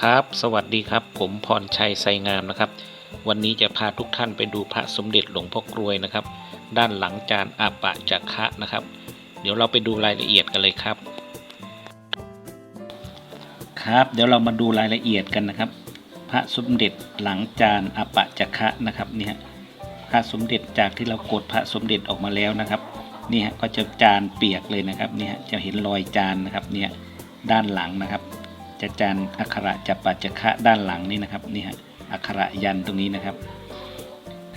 ครับสวัสดีครับ ผมพรชัยไซงามนะครับ วันนี้จะพาทุกท่านไปดูพระสมเด็จหลวงพ่อกรวยนะครับ ด้านหลังจานอาปะจักคะนะครับ เดี๋ยวเราไปดูรายละเอียดกันเลยครับ ครับเดี๋ยวเรามาดูรายละเอียดกันนะครับ พระสมเด็จหลังจานอาปะจักคะนะครับเนี่ยพระสมเด็จจากที่เรากดพระสมเด็จออกมาแล้วนะครับนี่ฮะก็จะจานเปียกเลยนะครับนี่ยจะเห็นรอยจานนะครับเนี่ยด้านหลังนะครับ จะจานอักขระจับปัจจคะด้านหลังนี่นะครับนี่ฮะอักขระยันตรงนี้นะครับ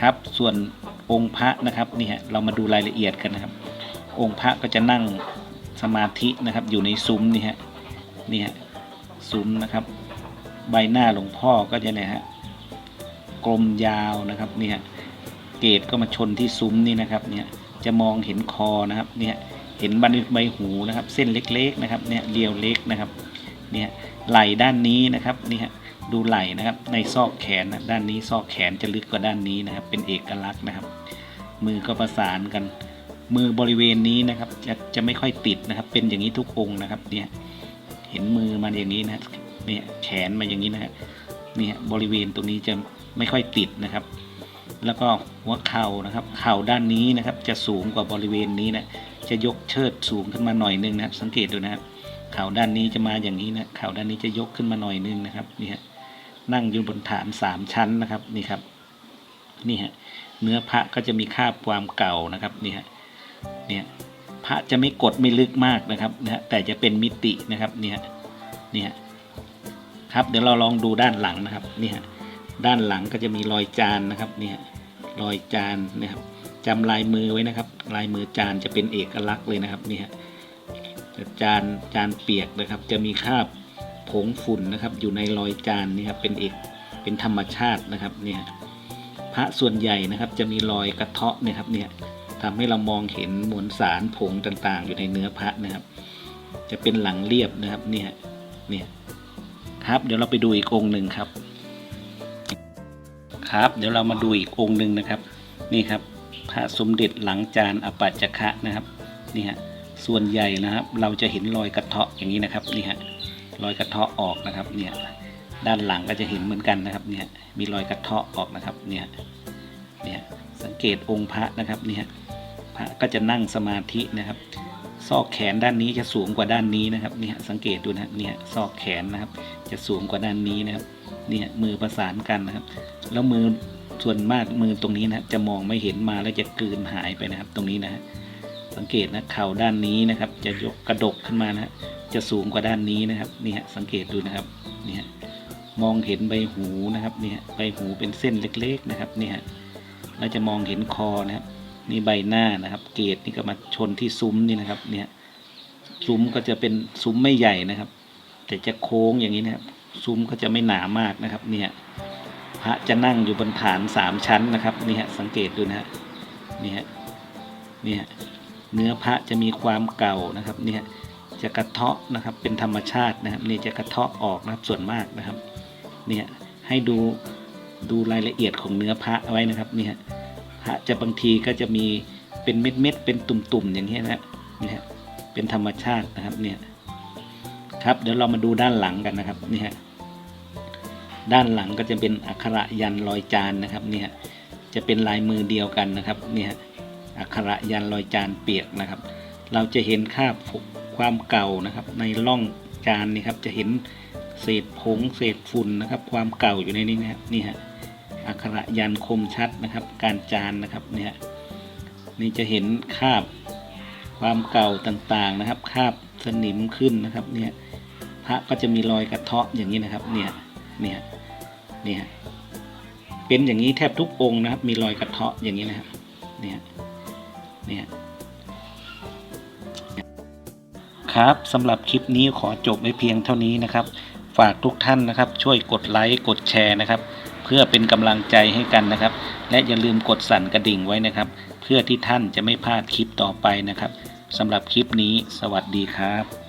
ครับส่วนองค์พระนะครับนี่ฮะเรามาดูรายละเอียดกันนะครับ องค์พระก็จะนั่งสมาธินะครับ อยู่ในซุ้มนี่ฮะนี่ฮะซุ้มนะครับ ใบหน้าหลวงพ่อก็จะเนี่ยฮะกลมยาวนะครับนี่ยเกตก็มาชนที่ซุ้มนี่นะครับเนี่ยจะมองเห็นคอนะครับเนี่ยเห็นบันใบหูนะครับ เส้นเล็กๆนะครับเนี่ยเรียวเล็กนะครับ เนี่ยไหล่ด้านนี้นะครับนี่ฮะดูไหล่นะครับ ในซอกแขนนะด้านนี้ซอกแขนจะลึกกว่าด้านนี้นะครับ เป็นเอกลักษณ์นะครับ มือก็ประสานกัน มือบริเวณนี้นะครับ จะจะไม่ค่อยติดนะครับ เป็นอย่างนี้ทุกองนะครับเนี่ยเห็นมือมันอย่างนี้นะเนี่ยแขนมาอย่างนี้นะฮะเนี่ยบริเวณตรงนี้จะไม่ค่อยติดนะครับ แล้วก็หัวเข่านะครับ เข่าด้านนี้นะครับ จะสูงกว่าบริเวณนี้นะจะยกเชิดสูงขึ้นมาหน่อยนึงนะครับ สังเกตดูนะครับ เข่าด้านนี้จะมาอย่างนี้นะเข่าด้านนี้จะยกขึ้นมาหน่อยนึงนะครับนี่ฮะนั่งอยู่บนฐานสามชั้นนะครับนี่ครับนี่ฮะเนื้อพระก็จะมีคาบความเก่านะครับนี่ฮะเนี่ยพระจะไม่กดไม่ลึกมากนะครับนะฮะแต่จะเป็นมิตินะครับนี่ฮะนี่ฮะครับเดี๋ยวเราลองดูด้านหลังนะครับนี่ฮะด้านหลังก็จะมีรอยจานนะครับนี่ฮะรอยจานนะครับจำลายมือไว้นะครับ ลายมือจานจะเป็นเอกลักษณ์เลยนะครับนี่ฮะ จานจานเปียกนะครับ จะมีคราบผงฝุ่นนะครับ อยู่ในรอยจานนี่ครับเป็นเอกเป็นธรรมชาตินะครับเนี่ยพระส่วนใหญ่นะครับ จะมีรอยกระเทาะเนี่ยครับเนี่ยทำให้เรามองเห็นมวลสารผงต่างๆ อยู่ในเนื้อพระนะครับ จะเป็นหลังเรียบนะครับเนี่ยเนี่ยครับเดี๋ยวเราไปดูอีกองหนึ่งครับ ครับ เดี๋ยวเรามาดูอีกองหนึ่งนะครับ นี่ครับพระสมเด็จหลังจานอปัจจคะนะครับนี่ฮะ ส่วนใหญ่นะครับ เราจะเห็นรอยกระเทาะอย่างนี้นะครับนี่ฮะรอยกระเทาะออกนะครับ เนี่ยด้านหลังก็จะเห็นเหมือนกันนะครับ เนี่ยมีรอยกระเทาะออกนะครับ เนี่ยเนี่ยสังเกตองค์พระนะครับ เนี่ยพระก็จะนั่งสมาธินะครับซอกแขนด้านนี้จะสูงกว่าด้านนี้นะครับเนี่ยสังเกตดูนะเนี่ยซอกแขนนะครับ จะสูงกว่าด้านนี้นะครับเนี่ยมือประสานกันนะครับ แล้วมือส่วนมากมือตรงนี้นะจะมองไม่เห็นมาแล้วจะกลืนหายไปนะครับ ตรงนี้นะฮะ สังเกตนะเข่าด้านนี้นะครับ จะยกกระดกขึ้นมานะจะสูงกว่าด้านนี้นะครับนี่ฮะสังเกตดูนะครับนี่ฮะมองเห็นใบหูนะครับนี่ฮะใบหูเป็นเส้นเล็กๆนะครับนี่ฮะเราจะมองเห็นคอนะครับนี่ใบหน้านะครับ เกตนี่ก็มาชนที่ซุ้มนี่นะครับ เนี่ยซุ้มก็จะเป็นซุ้มไม่ใหญ่นะครับ แต่จะโค้งอย่างนี้นะครับ ซุ้มก็จะไม่หนามากนะครับ เนี่ยพระจะนั่งอยู่บนฐานสามชั้นนะครับนี่ฮะสังเกตดูนะฮะนี่ฮะนี่ฮะ เนื้อพระจะมีความเก่านะครับเนี่ยจะกระเทาะนะครับเป็นธรรมชาตินะครับนี่จะกระเทาะออกนะครับส่วนมากนะครับเนี่ยให้ดูดูรายละเอียดของเนื้อพระเอาไว้นะครับเนี่ยพระจะบางทีก็จะมีเป็นเม็ดเม็ดเป็นตุ่มๆอย่างนี้นะเนี่ยเป็นธรรมชาตินะครับเนี่ยครับเดี๋ยวเรามาดูด้านหลังกันนะครับนี่ฮะด้านหลังก็จะเป็นอักขระยันต์รอยจานนะครับเนี่ยจะเป็นลายมือเดียวกันนะครับเนี่ย อักขระยันรอยจานเปียกนะครับ เราจะเห็นคาบความเก่านะครับ ในร่องจานนี่ครับจะเห็นเศษผงเศษฝุ่นนะครับ ความเก่าอยู่ในนี้นะครับนี่ฮะอักขระยันคมชัดนะครับ การจานนะครับเนี่ยนี่จะเห็นคาบความเก่าต่างๆนะครับ คาบสนิมขึ้นนะครับเนี่ยพระก็จะมีรอยกระเทาะอย่างนี้นะครับเนี่ยเนี่ยเนี่ยเป็นอย่างนี้แทบทุกองค์นะครับ มีรอยกระเทาะอย่างนี้นะครับเนี่ย เนี่ยครับสำหรับคลิปนี้ขอจบไว้เพียงเท่านี้นะครับ ฝากทุกท่านนะครับ ช่วยกดไลค์กดแชร์นะครับ เพื่อเป็นกำลังใจให้กันนะครับ และอย่าลืมกดสั่นกระดิ่งไว้นะครับ เพื่อที่ท่านจะไม่พลาดคลิปต่อไปนะครับสำหรับคลิปนี้ สวัสดีครับ